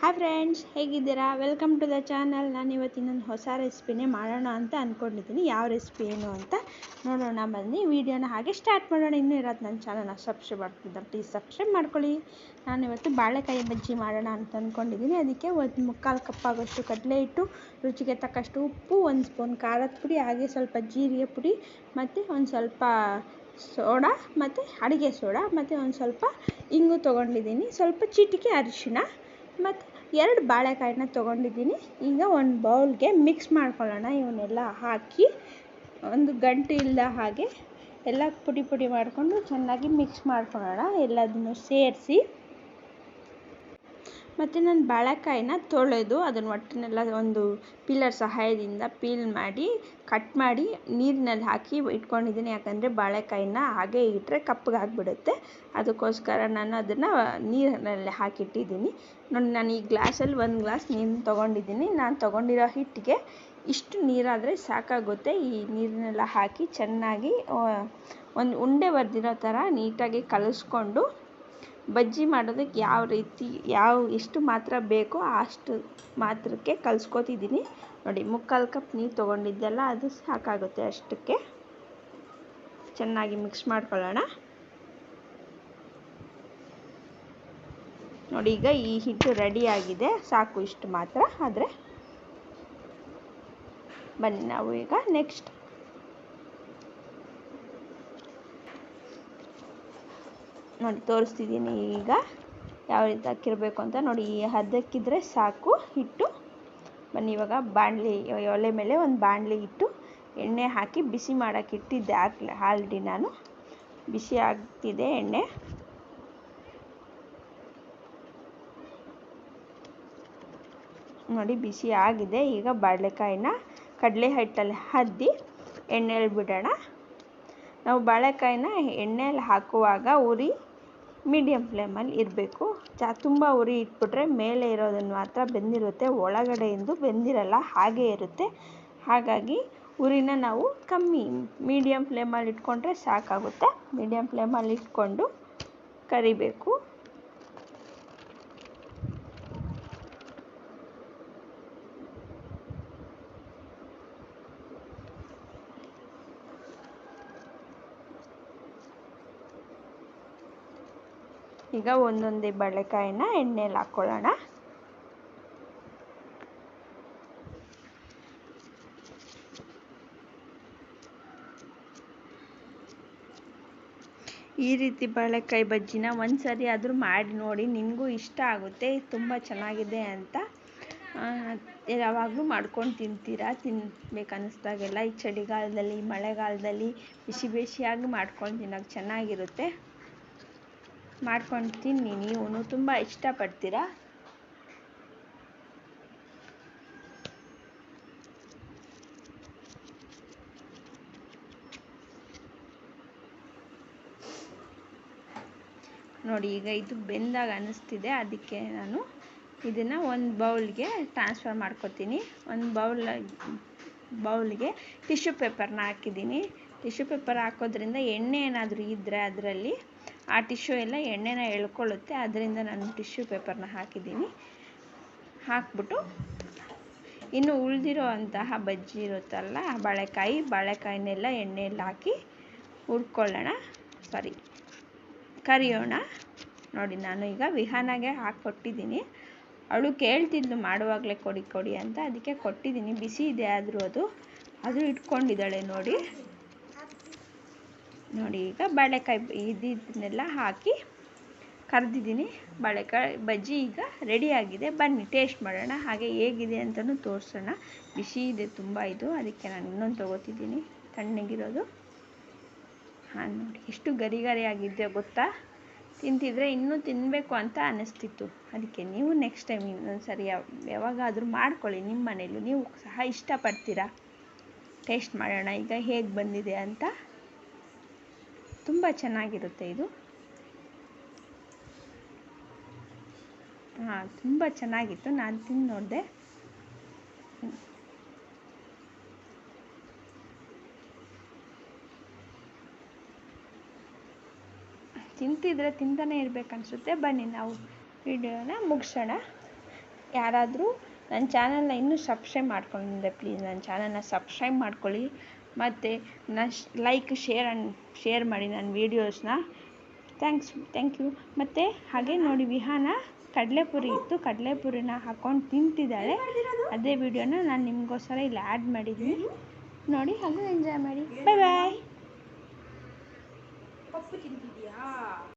Hi friends ಹೇಗಿದ್ದೀರಾ? Welcome to the channel ನಾನು ಇವತ್ತಿನೊಂದು ಹೊಸ ರೆಸಿಪಿನೇ ಮಾಡೋಣ ಅಂತ ಅಂದ್ಕೊಂಡಿದ್ದೀನಿ ಯಾವ ರೆಸಿಪಿ ಏನು ಅಂತ ನೋಡೋಣ. ಬನ್ನಿ ವೀಡಿಯೋನ ಹಾಗೆ ಸ್ಟಾರ್ಟ್ ಮಾಡೋಣ. ಇನ್ನೂ ಇರೋದು ನನ್ನ ಚಾನಲ್ನ ಸಬ್ಸ್ಕ್ರೈಬ್ ಮಾಡ್ತಿದ್ದ ಪ್ಲೀಸ್ ಸಬ್ಸ್ಕ್ರೈಬ್ ಮಾಡ್ಕೊಳ್ಳಿ. ನಾನು ಇವತ್ತು ಬಾಳೆಕಾಯಿ ಬಜ್ಜಿ ಮಾಡೋಣ ಅಂತ ಅಂದ್ಕೊಂಡಿದ್ದೀನಿ ಅದಕ್ಕೆ ಒಂದು ಮುಕ್ಕಾಲು ಕಪ್ ಆಗೋಷ್ಟು ಕಡಲೆ ಹಿಟ್ಟು ರುಚಿಗೆ ತಕ್ಕಷ್ಟು ಉಪ್ಪು, ಒಂದು ಸ್ಪೂನ್ ಖಾರದ ಪುಡಿ, ಹಾಗೆ ಸ್ವಲ್ಪ ಜೀರಿಗೆ ಪುಡಿ, ಮತ್ತು ಒಂದು ಸ್ವಲ್ಪ ಸೋಡಾ, ಮತ್ತು ಅಡುಗೆ ಸೋಡಾ, ಮತ್ತು ಒಂದು ಸ್ವಲ್ಪ ಇಂಗು ತೊಗೊಂಡಿದ್ದೀನಿ. ಸ್ವಲ್ಪ ಚಿಟಿಕೆ ಅರಿಶಿಣ ಮತ್ತು ಎರಡು ಬಾಳೆಕಾಯನ್ನ ತೊಗೊಂಡಿದ್ದೀನಿ. ಈಗ ಒಂದು ಬೌಲ್ಗೆ ಮಿಕ್ಸ್ ಮಾಡ್ಕೊಳ್ಳೋಣ. ಇವನ್ನೆಲ್ಲ ಹಾಕಿ ಒಂದು ಗಂಟು ಇಲ್ಲದ ಹಾಗೆ ಎಲ್ಲ ಪುಡಿ ಪುಡಿ ಮಾಡಿಕೊಂಡು ಚೆನ್ನಾಗಿ ಮಿಕ್ಸ್ ಮಾಡ್ಕೊಳ್ಳೋಣ. ಎಲ್ಲದನ್ನು ಸೇರಿಸಿ ಮತ್ತು ನಾನು ಬಾಳೆಕಾಯಿನ ತೊಳೆದು ಅದನ್ನು ಒಟ್ಟನ್ನೆಲ್ಲ ಒಂದು ಪಿಲ್ಲರ್ ಸಹಾಯದಿಂದ ಪೀಲ್ ಮಾಡಿ, ಕಟ್ ಮಾಡಿ ನೀರಿನಲ್ಲಿ ಹಾಕಿ ಇಟ್ಕೊಂಡಿದ್ದೀನಿ. ಯಾಕಂದರೆ ಬಾಳೆಕಾಯಿನ ಹಾಗೆ ಇಟ್ಟರೆ ಕಪ್ಪಗಾಗ್ಬಿಡುತ್ತೆ ಅದಕ್ಕೋಸ್ಕರ ನಾನು ಅದನ್ನು ನೀರಿನಲ್ಲಿ ಹಾಕಿಟ್ಟಿದ್ದೀನಿ. ನೋಡಿ, ನಾನು ಈ ಗ್ಲಾಸಲ್ಲಿ ಒಂದು ಗ್ಲಾಸ್ ನೀರು ತೊಗೊಂಡಿದ್ದೀನಿ. ನಾನು ತೊಗೊಂಡಿರೋ ಹಿಟ್ಟಿಗೆ ಇಷ್ಟು ನೀರಾದರೆ ಸಾಕಾಗುತ್ತೆ. ಈ ನೀರನ್ನೆಲ್ಲ ಹಾಕಿ ಚೆನ್ನಾಗಿ ಒಂದು ಉಂಡೆ ಬರ್ದಿರೋ ಥರ ನೀಟಾಗಿ ಕಲಿಸ್ಕೊಂಡು ಬಜ್ಜಿ ಮಾಡೋದಕ್ಕೆ ಯಾವ ರೀತಿ, ಯಾವ, ಎಷ್ಟು ಮಾತ್ರ ಬೇಕೋ ಅಷ್ಟು ಮಾತ್ರಕ್ಕೆ ಕಲಿಸ್ಕೊತಿದ್ದೀನಿ. ನೋಡಿ, ಮುಕ್ಕಾಲು ಕಪ್ ನೀರು ತೊಗೊಂಡಿದ್ದೆಲ್ಲ ಅದು ಸಾಕಾಗುತ್ತೆ ಅಷ್ಟಕ್ಕೆ. ಚೆನ್ನಾಗಿ ಮಿಕ್ಸ್ ಮಾಡ್ಕೊಳ್ಳೋಣ. ನೋಡಿ, ಈಗ ಈ ಹಿಟ್ಟು ರೆಡಿ ಆಗಿದೆ. ಸಾಕು ಇಷ್ಟು ಮಾತ್ರ. ಆದರೆ ಬನ್ನಿ, ನಾವು ಈಗ ನೆಕ್ಸ್ಟ್ ನೋಡಿ, ತೋರಿಸ್ತಿದ್ದೀನಿ ಈಗ ಯಾವ ರೀತಿ ಹಾಕಿರಬೇಕು ಅಂತ. ನೋಡಿ, ಈ ಹದಕ್ಕಿದ್ರೆ ಸಾಕು, ಹಿಟ್ಟು. ಬನ್ನಿ, ಇವಾಗ ಬಾಣಲಿ ಒಲೆ ಮೇಲೆ ಒಂದು ಬಾಣಲಿ ಇಟ್ಟು ಎಣ್ಣೆ ಹಾಕಿ ಬಿಸಿ ಮಾಡೋಕ್ಕೆ ಇಟ್ಟಿದ್ದೆ ಆಗಲೇ ಆಲ್ರೆಡಿ ನಾನು. ಬಿಸಿ ಆಗ್ತಿದೆ ಎಣ್ಣೆ. ನೋಡಿ, ಬಿಸಿ ಆಗಿದೆ. ಈಗ ಬಾಳೆಕಾಯಿನ ಕಡಲೆ ಹಿಟ್ಟಲ್ಲಿ ಹದ್ದಿ ಎಣ್ಣೆಯಲ್ಲಿ ಬಿಡೋಣ. ನಾವು ಬಾಳೆಕಾಯಿನ ಎಣ್ಣೆಯಲ್ಲಿ ಹಾಕುವಾಗ ಉರಿ ಮೀಡಿಯಮ್ ಫ್ಲೇಮಲ್ಲಿ ಇರಬೇಕು. ಚ ತುಂಬ ಉರಿ ಇಟ್ಬಿಟ್ರೆ ಮೇಲೆ ಇರೋದನ್ನು ಮಾತ್ರ ಬೆಂದಿರುತ್ತೆ. ಒಳಗಡೆಯಿಂದ ಬೆಂದಿರಲ್ಲ, ಹಾಗೇ ಇರುತ್ತೆ. ಹಾಗಾಗಿ ಉರಿನ ನಾವು ಕಮ್ಮಿ ಮೀಡಿಯಮ್ ಫ್ಲೇಮಲ್ಲಿ ಇಟ್ಕೊಂಡ್ರೆ ಸಾಕಾಗುತ್ತೆ. ಮೀಡಿಯಮ್ ಫ್ಲೇಮಲ್ಲಿ ಇಟ್ಕೊಂಡು ಕರಿಬೇಕು. ಈಗ ಒಂದೊಂದೇ ಬಳೆಕಾಯಿನ ಎಣ್ಣೆಯಲ್ಲಿ ಹಾಕ್ಕೊಳ್ಳೋಣ. ಈ ರೀತಿ ಬಾಳೆಕಾಯಿ ಬಜ್ಜಿನ ಒಂದು ಸರಿ ಆದರೂ ಮಾಡಿ ನೋಡಿ ನಿಮಗೂ ಇಷ್ಟ ಆಗುತ್ತೆ, ತುಂಬ ಚೆನ್ನಾಗಿದೆ ಅಂತ. ಯಾವಾಗಲೂ ಮಾಡ್ಕೊಂಡು ತಿಂತೀರಾ? ತಿನ್ಬೇಕು ಅನ್ನಿಸ್ದಾಗೆಲ್ಲ ಈ ಚಳಿಗಾಲದಲ್ಲಿ ಮಳೆಗಾಲದಲ್ಲಿ ಬಿಸಿ ಬಿಸಿಯಾಗಿ ಮಾಡ್ಕೊಂಡು ತಿನ್ನೋಕೆ ಚೆನ್ನಾಗಿರುತ್ತೆ. ಮಾಡ್ಕೊಂಡು ತಿನ್ನಿ ನೀವು ತುಂಬ ಇಷ್ಟಪಡ್ತೀರಾ? ನೋಡಿ, ಈಗ ಇದು ಬೆಂದಾಗ ಅನ್ನಿಸ್ತಿದೆ ಅದಕ್ಕೆ ನಾನು ಇದನ್ನು ಒಂದು ಬೌಲ್ಗೆ ಟ್ರಾನ್ಸ್ಫರ್ ಮಾಡ್ಕೋತೀನಿ. ಒಂದು ಬೌಲ್, ಬೌಲ್ಗೆ ಟಿಶ್ಯೂ ಪೇಪರ್ನ ಹಾಕಿದ್ದೀನಿ. ಟಿಶ್ಯೂ ಪೇಪರ್ ಹಾಕೋದ್ರಿಂದ ಎಣ್ಣೆ ಏನಾದರೂ ಇದ್ದರೆ ಅದರಲ್ಲಿ ಆ ಟಿಶ್ಯೂ ಎಲ್ಲ ಎಣ್ಣೆನ ಎಳ್ಕೊಳ್ಳುತ್ತೆ. ಅದರಿಂದ ನಾನು ಟಿಶ್ಯೂ ಪೇಪರ್ನ ಹಾಕಿದ್ದೀನಿ. ಹಾಕ್ಬಿಟ್ಟು ಇನ್ನು ಉಳಿದಿರೋ ಅಂತಹ ಬಜ್ಜಿ ಇರುತ್ತಲ್ಲ ಬಾಳೆಕಾಯಿ, ಬಾಳೆಕಾಯಿನೆಲ್ಲ ಎಣ್ಣೆಯಲ್ಲಿ ಹಾಕಿ ಹುರ್ಕೊಳ್ಳೋಣ. ಸಾರಿ ಕರಿಯೋಣ. ನೋಡಿ, ನಾನು ಈಗ ವಿಹಾನಾಗೆ ಹಾಕ್ಕೊಟ್ಟಿದ್ದೀನಿ ಅವಳು ಕೇಳ್ತಿದ್ಲು, ಮಾಡುವಾಗಲೇ ಕೊಡಿ ಕೊಡಿ ಅಂತ. ಅದಕ್ಕೆ ಕೊಟ್ಟಿದ್ದೀನಿ. ಬಿಸಿ ಇದೆ ಆದರೂ ಅದು. ಅದು ಇಟ್ಕೊಂಡಿದ್ದಾಳೆ ನೋಡಿ. ನೋಡಿ, ಈಗ ಬಾಳೆಕಾಯಿ ಇದನ್ನೆಲ್ಲ ಹಾಕಿ ಕರೆದಿದ್ದೀನಿ. ಬಾಳೆಕಾಯಿ ಬಜ್ಜಿ ಈಗ ರೆಡಿಯಾಗಿದೆ ಬನ್ನಿ ಟೇಸ್ಟ್ ಮಾಡೋಣ. ಹಾಗೆ ಹೇಗಿದೆ ಅಂತಲೂ ತೋರಿಸೋಣ. ಬಿಸಿ ಇದೆ ತುಂಬ ಇದು. ಅದಕ್ಕೆ ನಾನು ಇನ್ನೊಂದು ತೊಗೋತಿದ್ದೀನಿ. ತಣ್ಣಗಿರೋದು. ಹಾಂ, ನೋಡಿ, ಎಷ್ಟು ಗರಿ ಆಗಿದೆಯೋ ಗೊತ್ತಾ? ತಿಂತಿದ್ರೆ ಇನ್ನೂ ತಿನ್ನಬೇಕು ಅಂತ ಅನ್ನಿಸ್ತಿತ್ತು. ಅದಕ್ಕೆ ನೀವು ನೆಕ್ಸ್ಟ್ ಟೈಮ್ ಇನ್ನೊಂದು ಸರಿ ಯಾವಾಗಾದರೂ ಮಾಡ್ಕೊಳ್ಳಿ ನಿಮ್ಮ ಮನೇಲೂ ನೀವು ಸಹ ಇಷ್ಟಪಡ್ತೀರಾ? ಟೇಸ್ಟ್ ಮಾಡೋಣ. ಈಗ ಹೇಗೆ ಬಂದಿದೆ ಅಂತ ತುಂಬ ಚೆನ್ನಾಗಿರುತ್ತೆ ಇದು. ಹಾಂ, ತುಂಬ ಚೆನ್ನಾಗಿತ್ತು. ನಾನು ತಿಂದು ನೋಡಿದೆ. ತಿಂತಿದ್ರೆ ತಿಂತಾನೆ ಇರಬೇಕನ್ಸುತ್ತೆ. ಬನ್ನಿ ನಾವು ವಿಡಿಯೋನ ಮುಗಿಸೋಣ. ಯಾರಾದರೂ ನನ್ನ ಚಾನಲ್ನ ಇನ್ನೂ ಸಬ್ಸ್ಕ್ರೈಬ್ ಮಾಡ್ಕೊಂಡಿದ್ದೆ ಪ್ಲೀಸ್ ನನ್ನ ಚಾನಲ್ನ ಸಬ್ಸ್ಕ್ರೈಬ್ ಮಾಡ್ಕೊಳ್ಳಿ. ಮತ್ತು ನಶ್ ಲೈಕ್ ಶೇರ್ ಆ್ಯಂಡ್ ಶೇರ್ ಮಾಡಿ ನನ್ನ ವೀಡಿಯೋಸ್ನ ಥ್ಯಾಂಕ್ಸ್ ಥ್ಯಾಂಕ್ ಯು ಮತ್ತು ಹಾಗೆ ನೋಡಿ ವಿಹಾನ ಕಡಲೆಪುರಿ ಇತ್ತು. ಕಡಲೆಪುರಿನ ಹಾಕ್ಕೊಂಡು ತಿಂತಿದ್ದಾಳೆ. ಅದೇ ವಿಡಿಯೋನ ನಾನು ನಿಮಗೋಸ್ಕರ ಇಲ್ಲಿ ಆ್ಯಡ್ ಮಾಡಿದ್ದೀನಿ. ನೋಡಿ, ಹಾಗೆ ಎಂಜಾಯ್ ಮಾಡಿ. ಬಾಯ್ ಬಾಯ್